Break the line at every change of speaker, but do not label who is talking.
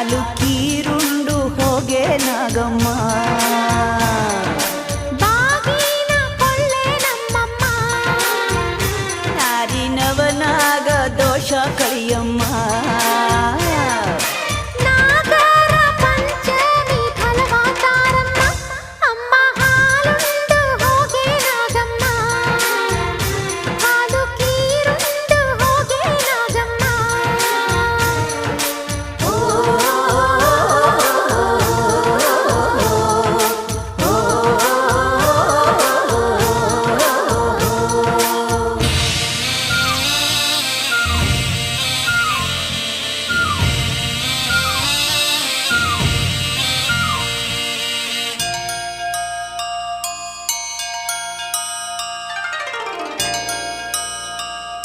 ಕಾಲು ಕೀರುಂಡು ಹೋಗೆ ನಾಗಮ್ಮ.
ನಮ್ಮಮ್ಮ.
ನಾರಿನವನಾಗ ದೋಷ ಕಳಿಯಮ್ಮ.